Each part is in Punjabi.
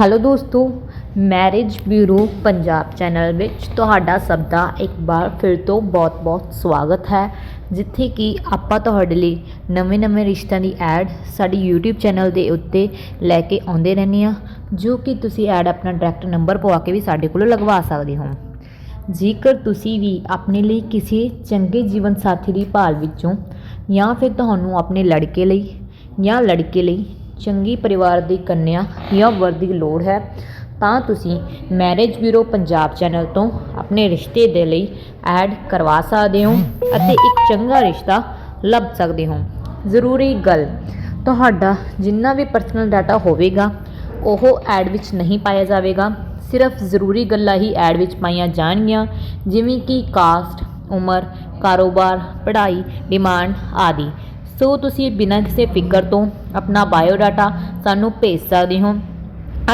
ਹੈਲੋ ਦੋਸਤੋ ਮੈਰਿਜ ਬਿਊਰੋ ਪੰਜਾਬ ਚੈਨਲ ਵਿੱਚ ਤੁਹਾਡਾ ਸਭ ਦਾ ਇੱਕ ਵਾਰ ਫਿਰ ਤੋਂ ਬਹੁਤ-ਬਹੁਤ ਸਵਾਗਤ ਹੈ, ਜਿੱਥੇ ਕਿ ਆਪਾਂ ਤੁਹਾਡੇ ਲਈ ਨਵੇਂ-ਨਵੇਂ ਰਿਸ਼ਤਿਆਂ ਦੀ ਐਡ ਸਾਡੀ YouTube ਚੈਨਲ ਦੇ ਉੱਤੇ ਲੈ ਕੇ ਆਉਂਦੇ ਰਹਿੰਦੇ ਹਾਂ, ਜੋ ਕਿ ਤੁਸੀਂ ਐਡ ਆਪਣਾ ਡਾਇਰੈਕਟ ਨੰਬਰ ਪਵਾ ਕੇ ਵੀ ਸਾਡੇ ਕੋਲੋਂ ਲਗਵਾ ਸਕਦੇ ਹੋ। ਜੇਕਰ ਤੁਸੀਂ ਵੀ ਆਪਣੇ ਲਈ ਕਿਸੇ ਚੰਗੇ ਜੀਵਨ ਸਾਥੀ ਦੀ ਭਾਲ ਵਿੱਚੋਂ ਜਾਂ ਫਿਰ ਤੁਹਾਨੂੰ ਆਪਣੇ ਲੜਕੇ ਲਈ ਜਾਂ ਲੜਕੇ ਲਈ ਚੰਗੀ ਪਰਿਵਾਰ ਦੀ ਕੰਨਿਆ ਜਾਂ ਵਰ ਦੀ ਲੋੜ ਹੈ, ਤਾਂ ਤੁਸੀਂ ਮੈਰਿਜ ਬਿਊਰੋ ਪੰਜਾਬ ਚੈਨਲ ਤੋਂ ਆਪਣੇ ਰਿਸ਼ਤੇ ਦੇ ਲਈ ਐਡ ਕਰਵਾ ਸਕਦੇ ਹੋ ਅਤੇ ਇੱਕ ਚੰਗਾ ਰਿਸ਼ਤਾ ਲੱਭ ਸਕਦੇ ਹੋ। ਜ਼ਰੂਰੀ ਗੱਲ, ਤੁਹਾਡਾ ਜਿੰਨਾ ਵੀ ਪਰਸਨਲ ਡਾਟਾ ਹੋਵੇਗਾ, ਉਹ ਐਡ ਵਿੱਚ ਨਹੀਂ ਪਾਇਆ ਜਾਵੇਗਾ। ਸਿਰਫ ਜ਼ਰੂਰੀ ਗੱਲਾਂ ਹੀ ਐਡ ਵਿੱਚ ਪਾਈਆਂ ਜਾਣਗੀਆਂ, ਜਿਵੇਂ ਕਿ ਕਾਸਟ ਉਮਰ, ਕਾਰੋਬਾਰ, ਪੜ੍ਹਾਈ ਡਿਮਾਂਡ ਆਦਿ। ਸੋ ਤੁਸੀਂ ਬਿਨਾਂ ਕਿਸੇ ਫਿਕਰ ਤੋਂ ਆਪਣਾ ਬਾਇਓਡਾਟਾ ਸਾਨੂੰ ਭੇਜ ਸਕਦੇ ਹੋ।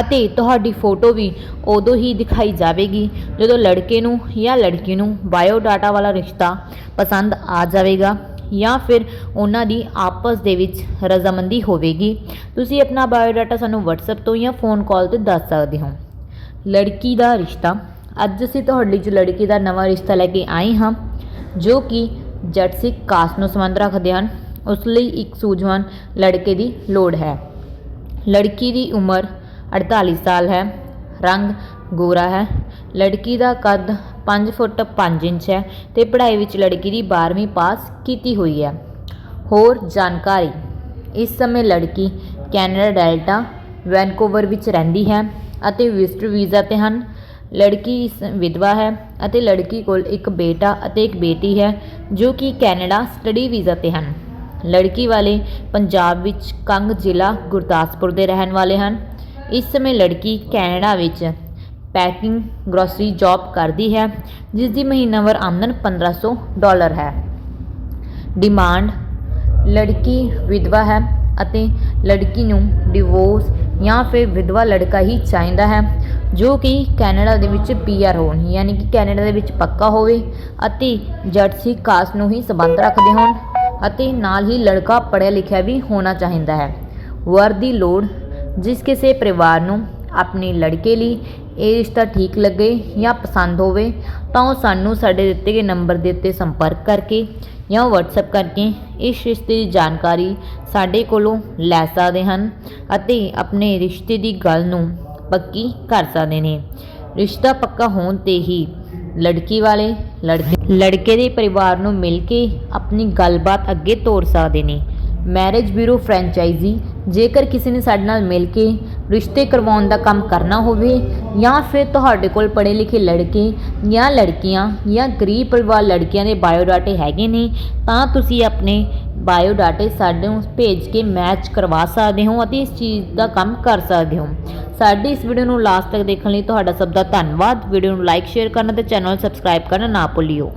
ਅਤੇ ਤੁਹਾਡੀ ਫੋਟੋ ਵੀ ਉਦੋਂ ਹੀ ਦਿਖਾਈ ਜਾਵੇਗੀ, ਜਦੋਂ ਲੜਕੇ ਨੂੰ ਜਾਂ ਲੜਕੀ ਨੂੰ ਬਾਇਓਡਾਟਾ ਵਾਲਾ ਰਿਸ਼ਤਾ ਪਸੰਦ ਆ ਜਾਵੇਗਾ ਜਾਂ ਫਿਰ ਉਹਨਾਂ ਦੀ ਆਪਸ ਦੇ ਵਿੱਚ ਰਜ਼ਾਮੰਦੀ ਹੋਵੇਗੀ। ਤੁਸੀਂ ਆਪਣਾ ਬਾਇਓਡਾਟਾ ਸਾਨੂੰ WhatsApp ਤੋਂ ਜਾਂ ਫੋਨ ਕਾਲ ਤੇ ਦੱਸ ਸਕਦੇ ਹੋ। ਲੜਕੀ ਦਾ ਰਿਸ਼ਤਾ। ਅੱਜ ਅਸੀਂ ਤੁਹਾਡੇ ਲਈ ਜੋ ਲੜਕੀ ਦਾ ਨਵਾਂ ਰਿਸ਼ਤਾ ਲੈ ਕੇ ਆਏ ਹਾਂ, ਜੋ ਕਿ ਜੱਟ ਸਿੱਖ ਕਾਸਟ ਨੂੰ ਸੰਬੰਧ ਰੱਖਦੇ ਹਨ। ਉਸ ਲਈ ਇੱਕ ਸੂਝਵਾਨ ਲੜਕੇ ਦੀ ਲੋੜ ਹੈ। ਲੜਕੀ ਦੀ ਉਮਰ 48 ਸਾਲ ਹੈ। ਰੰਗ ਗੋਰਾ ਹੈ। ਲੜਕੀ ਦਾ ਕੱਦ 5 ਫੁੱਟ 5 ਇੰਚ ਹੈ ਤੇ ਪੜ੍ਹਾਈ ਵਿੱਚ ਲੜਕੀ ਦੀ 12ਵੀਂ ਪਾਸ ਕੀਤੀ ਹੋਈ ਹੈ। ਹੋਰ ਜਾਣਕਾਰੀ, ਇਸ ਸਮੇਂ ਲੜਕੀ ਕੈਨੇਡਾ ਡੈਲਟਾ ਵੈਨਕੂਵਰ ਵਿੱਚ ਰਹਿੰਦੀ ਹੈ ਅਤੇ ਵਿਜ਼ਟਰ ਵੀਜ਼ਾ ਤੇ ਹਨ। ਲੜਕੀ ਵਿਧਵਾ ਹੈ ਅਤੇ ਲੜਕੀ ਕੋਲ ਇੱਕ ਬੇਟਾ ਅਤੇ ਇੱਕ ਬੇਟੀ ਹੈ ਜੋ ਕਿ ਕੈਨੇਡਾ ਸਟੱਡੀ ਵੀਜ਼ਾ ਤੇ ਹਨ। ਲੜਕੀ ਵਾਲੇ ਪੰਜਾਬ ਵਿੱਚ ਕੰਗ ਜ਼ਿਲ੍ਹਾ ਗੁਰਦਾਸਪੁਰ ਦੇ ਰਹਿਣ ਵਾਲੇ ਹਨ। ਇਸ ਸਮੇਂ ਲੜਕੀ ਕੈਨੇਡਾ ਵਿੱਚ ਪੈਕਿੰਗ ਗਰੋਸਰੀ ਜੌਬ ਕਰਦੀ ਹੈ ਜਿਸ ਦੀ ਮਹੀਨਾਵਾਰ ਆਮਦਨ 1500 ਡਾਲਰ ਹੈ। ਡਿਮਾਂਡ ਲੜਕੀ ਵਿਧਵਾ ਹੈ ਅਤੇ ਲੜਕੀ ਨੂੰ ਡਿਵੋਰਸ ਜਾਂ ਫਿਰ ਵਿਧਵਾ ਲੜਕਾ ਹੀ ਚਾਹੀਦਾ ਹੈ, ਜੋ ਕਿ ਕੈਨੇਡਾ ਦੇ ਵਿੱਚ ਪੀਆਰ ਹੋਣ, ਯਾਨੀ ਕਿ ਕੈਨੇਡਾ ਦੇ ਵਿੱਚ ਪੱਕਾ ਹੋਵੇ ਅਤੇ ਜਰਸੀ ਸਿੱਖ ਕਾਸਟ ਨੂੰ ਹੀ ਸੰਬੰਧ ਰੱਖਦੇ ਹੋਣ। ਅਤੇ ਨਾਲ ਹੀ ਲੜਕਾ ਪੜ੍ਹਿਆ ਲਿਖਿਆ ਵੀ ਹੋਣਾ ਚਾਹੀਦਾ ਹੈ। ਵਰ ਦੀ ਲੋੜ, ਜਿਸ ਕਿਸੇ ਪਰਿਵਾਰ ਨੂੰ ਆਪਣੇ ਲੜਕੇ ਲਈ ਇਹ ਰਿਸ਼ਤਾ ਠੀਕ ਲੱਗੇ ਜਾਂ ਪਸੰਦ ਹੋਵੇ, ਤਾਂ ਉਹ ਸਾਨੂੰ ਸਾਡੇ ਦਿੱਤੇ ਗਏ ਨੰਬਰ ਦੇ ਉੱਤੇ ਸੰਪਰਕ ਕਰਕੇ ਜਾਂ WhatsApp ਕਰਕੇ ਇਸ ਰਿਸ਼ਤੇ ਦੀ ਜਾਣਕਾਰੀ ਸਾਡੇ ਕੋਲੋਂ ਲੈ ਸਕਦੇ ਹਨ ਅਤੇ ਆਪਣੇ ਰਿਸ਼ਤੇ ਦੀ ਗੱਲ ਨੂੰ ਪੱਕੀ ਕਰ ਸਕਦੇ ਨੇ। ਰਿਸ਼ਤਾ ਪੱਕਾ ਹੋਣ ਤੇ ਹੀ ਲੜਕੀ ਵਾਲੇ, ਲੜਕੇ ਲੜਕੇ ਦੇ ਪਰਿਵਾਰ ਨੂੰ ਮਿਲ ਕੇ ਆਪਣੀ ਗੱਲਬਾਤ ਅੱਗੇ ਤੋਰ ਸਕਦੇ ਨੇ। ਮੈਰਿਜ ਬਿਊਰੋ ਫਰੈਂਚਾਈਜ਼ੀ, ਜੇਕਰ ਕਿਸੇ ਨੇ ਸਾਡੇ ਨਾਲ ਮਿਲ ਕੇ ਰਿਸ਼ਤੇ ਕਰਵਾਉਣ ਦਾ ਕੰਮ ਕਰਨਾ ਹੋਵੇ, ਜਾਂ ਫਿਰ ਤੁਹਾਡੇ ਕੋਲ ਪੜ੍ਹੇ ਲਿਖੇ ਲੜਕੇ ਜਾਂ ਲੜਕੀਆਂ ਜਾਂ ਗਰੀਬ ਪਰਿਵਾਰ ਲੜਕੀਆਂ ਦੇ ਬਾਇਓਡਾਟੇ ਹੈਗੇ ਨੇ, ਤਾਂ ਤੁਸੀਂ ਆਪਣੇ ਬਾਇਓਡਾਟੇ ਸਾਡੇ ਨੂੰ ਭੇਜ ਕੇ ਮੈਚ ਕਰਵਾ ਸਕਦੇ ਹੋ ਅਤੇ ਇਸ ਚੀਜ਼ ਦਾ ਕੰਮ ਕਰ ਸਕਦੇ ਹੋ। ਸਾਡੀ ਇਸ ਵੀਡੀਓ ਨੂੰ ਲਾਸਟ ਤੱਕ ਦੇਖਣ ਲਈ ਤੁਹਾਡਾ ਸਭ ਦਾ ਧੰਨਵਾਦ। ਵੀਡੀਓ ਨੂੰ ਲਾਈਕ, ਸ਼ੇਅਰ ਕਰਨਾ ਤੇ ਚੈਨਲ ਸਬਸਕ੍ਰਾਈਬ ਕਰਨਾ ਨਾ ਭੁੱਲਿਓ।